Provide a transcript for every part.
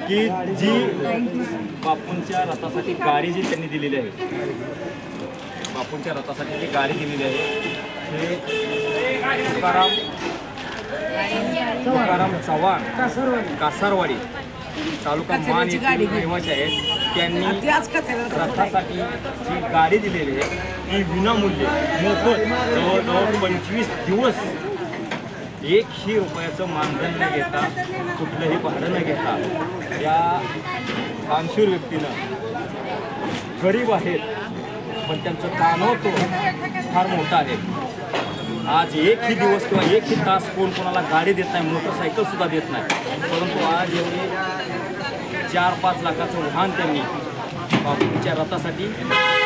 की जी बापूंच्या रथासाठी गाडी जी त्यांनी दिलेली आहे बापूंच्या रथासाठी जी गाडी दिलेली आहे हे तुकाराम तुकाराम चव्हाण कासारवाडी तालुका मान येथील रहिवासी आहेत. त्यांनी रथासाठी जी गाडी दिलेली आहे ती विनामूल्य मोफत जवळजवळ पंचवीस दिवस एकही रुपयाचं मानधन न घेता कुठलंही भाडं न घेता या दानशूर व्यक्तीनं गरीब आहेत पण त्यांचं दानवतो फार मोठा आहे. आज एकही दिवस किंवा एकही तास कोण कोणाला गाडी देत नाही मोटरसायकलसुद्धा देत नाही. परंतु आज एवढे चार पाच लाखाचं वाहन त्यांनी बापूंच्या रथासाठी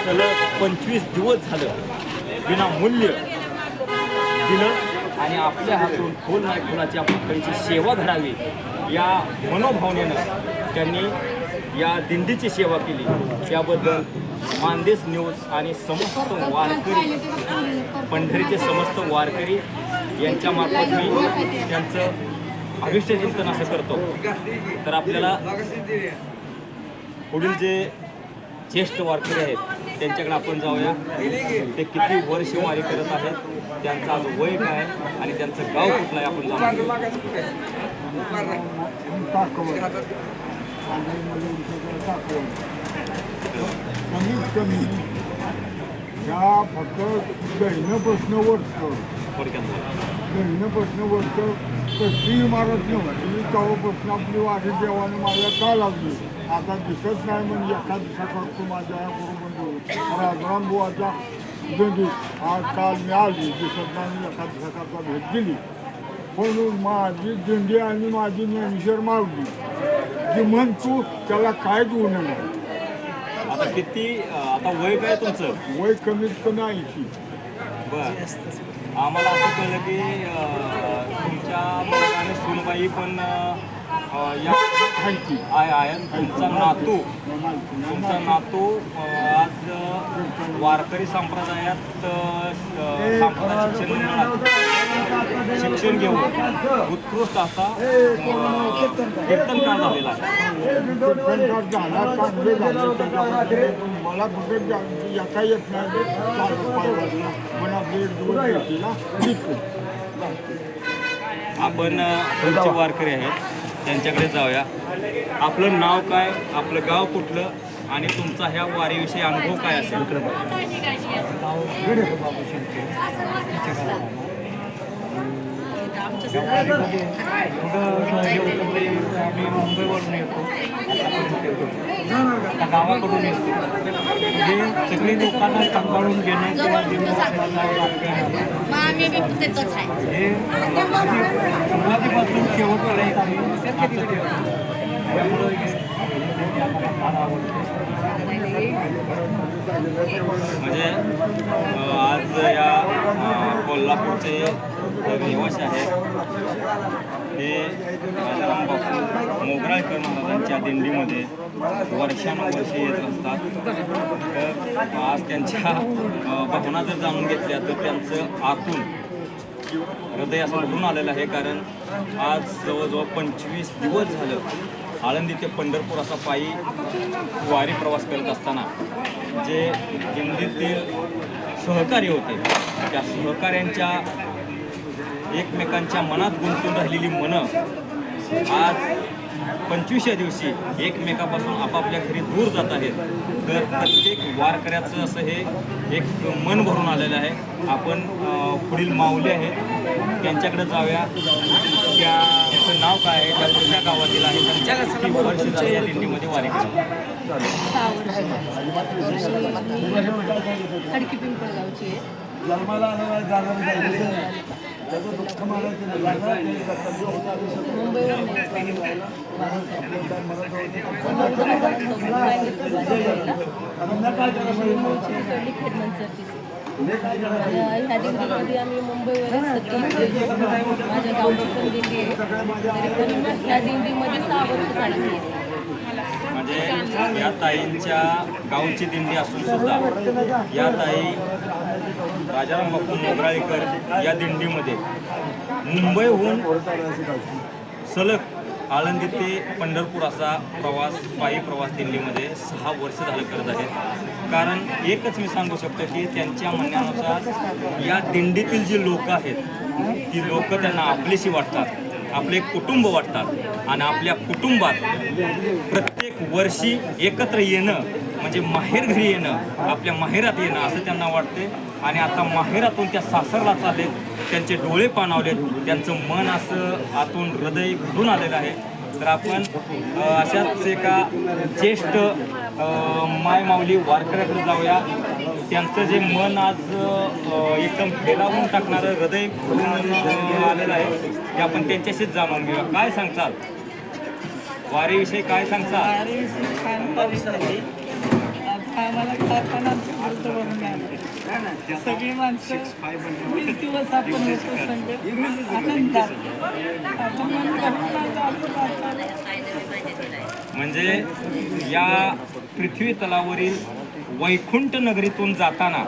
सलग पंचवीस दिवस झालं विनामूल्य दिलं. आणि आपल्या हातून फुल नाही फुलाची आपण त्यांची सेवा घडावी या मनोभावनेनं त्यांनी या दिंडीची सेवा केली. त्याबद्दल मानदेश न्यूज आणि समस्त वारकरी पंढरीचे समस्त वारकरी यांच्यामार्फत मी त्यांचं आयुष्य चिंतन असं करतो. तर आपल्याला पुढील जे ज्येष्ठ वारकरी आहेत. त्यांच्याकडे आपण जाऊया. ते किती वर्ष वारी करत आहेत. त्यांचं आज वय काय आणि त्यांचं गाव कुठलं आहे आपण जाऊ कमीत कमी ह्या फक्त गहिनं प्रश्न वरतं थोडक्यात गहिनं प्रश्न वरतं कसली इमारत नव्हती तेव्हापासून आपली वाढी देवाने मला का लागली आता दिसत नाही म्हणजे एका दिवसापासून माझ्या बरोबर राजराम बुवाच्या दिंडीत आज काल मी आली दिसत नाही मी एका दिवसाकरता भेट दिली म्हणून माझी दिंडी आणि माझी ज्ञानेश्वर मावली जी म्हण तू त्याला काय देऊ नये आता किती आता वय काय तुमचं वय कमीत कमी ऐंशी बर आम्हाला असं कळलं की तुमच्या मुलाने सुनबाई पण या आय आय आहे तुमचा नातू. तुमचा नातू आज वारकरी संप्रदायात संप्रदाय शिक्षण मंडळात शिक्षण घेऊन उत्कृष्ट असा कीर्तनकार झालेला आहे. मला कुठे जा- येत नाही पण आपली दोन आपण तुमचे वारकरी आहेत. त्यांच्याकडे जाऊया. आपलं नाव काय आपलं गाव कुठलं आणि तुमचा ह्या वारीविषयी अनुभव काय असेल? आम्ही मुंबईवरून येतो गावाकडून येतो. म्हणजे सगळी लोकांना सांभाळून घेणं किंवा आम्ही बी आहे सुरुवातीपासून शेवटपर्यंत म्हणजे आज या कोल्हापूरचे जे रहिवासी आहेत. हे राजाराम बापू मोगराळकर महाराजांच्या दिंडीमध्ये वर्षानुवर्षे येत असतात. तर आज त्यांच्या भावना जर जाणून घेतल्या तर त्यांचं आतून हृदय असं भरून आलेलं आहे. कारण आज जवळजवळ पंचवीस दिवस झालं आळंदी ते पंढरपूर असा पायी वारी प्रवास करत असताना जे दिल्लीतील सहकारी होते त्या सहकाऱ्यांच्या एकमेकांच्या मनात गुंतून राहिलेली मनं आज पंचवीसच्या दिवशी एकमेकापासून आपापल्या घरी दूर जात आहेत. तर प्रत्येक वारकऱ्याचं असं हे एक मन भरून आलेलं आहे. आपण पुढील माऊली आहेत. त्यांच्याकडे जाऊया. त्याचं नाव काय आहे? त्या कुठल्या गावातील आहे. त्यांच्या वर्ष या दिंडीमध्ये वारी करत खडकी पिंपळगावची ह्या दिंडीमध्ये आम्ही मुंबईवरच माझ्या गावात पण दिंडी आहे. तरी पण ह्या दिंडीमध्ये सहा वर्ष झाली आहे. म्हणजे या ताईंच्या गावची दिंडी असून सुद्धा या ताई राजाराम बापू मोगराळीकर या दिंडीमध्ये मुंबईहून सलग आळंदी ते पंढरपूर असा प्रवास पायी प्रवास दिल्लीमध्ये सहा वर्ष झालं करत आहेत. कारण एकच मी सांगू शकतो की त्यांच्या म्हणण्यानुसार या दिंडीतील जी लोक आहेत ती लोक त्यांना आपलीशी वाटतात. आपले कुटुंब वाटतात. आणि आपल्या कुटुंबात प्रत्येक वर्षी एकत्र येणं म्हणजे माहेर घरी येणं आपल्या माहेरात येणं असं त्यांना वाटते आणि आता माहेरातून त्या सासरला चाललेत त्यांचे डोळे पाणावलेत त्यांचं मन असं आतून हृदय घडून आलेलं आहे. तर आपण अशाच एका ज्येष्ठ मायमाऊली वारकऱ्याकडे जाऊया. त्यांचं जे मन आज एकदम फेलावून टाकणारं हृदय आलेलं आहे ते आपण त्यांच्याशीच जाणून घेऊया. काय सांगताल? वारीविषयी काय सांगताल? आम्हाला कारखान्याचं खर्च भरून आलं सगळी माणसं वीस दिवस आपण होतो संगत आनंदात. आपण मन भरून आलं, आपण आता म्हणजे या पृथ्वी तलावरील वैकुंठ नगरीतून जाताना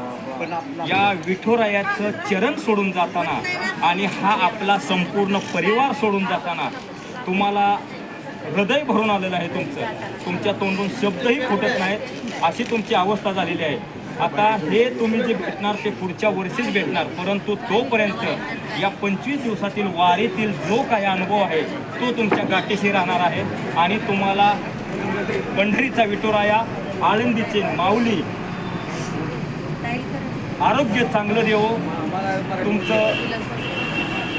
या विठोरायाचं चरण सोडून जाताना आणि हा आपला संपूर्ण परिवार सोडून जाताना तुम्हाला हृदय भरून आलेलं आहे तुमचं. तुमच्या तोंडून शब्दही फुटत नाहीत अशी तुमची अवस्था झालेली आहे. आता हे तुम्ही जे भेटणार ते पुढच्या वर्षीच भेटणार परंतु तोपर्यंत या पंचवीस दिवसातील वारीतील जो काही अनुभव आहे तो तुमच्या गाठीशी राहणार आहे. आणि तुम्हाला पंढरीचा विठोराया आळंदीचे माऊली. आरोग्य चांगलं देवो. तुमचं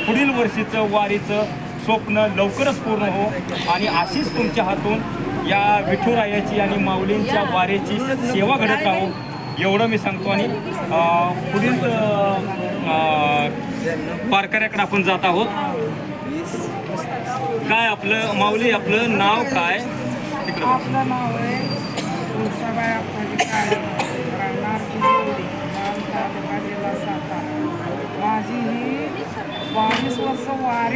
पुढील वर्षीचं वारीचं स्वप्न लवकरच पूर्ण हो. आणि अशीच तुमच्या हातून या विठुरायाची आणि माऊलींच्या वारीची सेवा घडत राहो. एवढं मी सांगतो आणि पुढील वारकऱ्याकडे आपण जात आहोत. काय आपलं माऊली आपलं नाव काय? तिकडं बघा. आपलं नाव आहे तुळसाबाई आपली राहणार किशोरी गाव माझी ही बावीस वर्ष वारी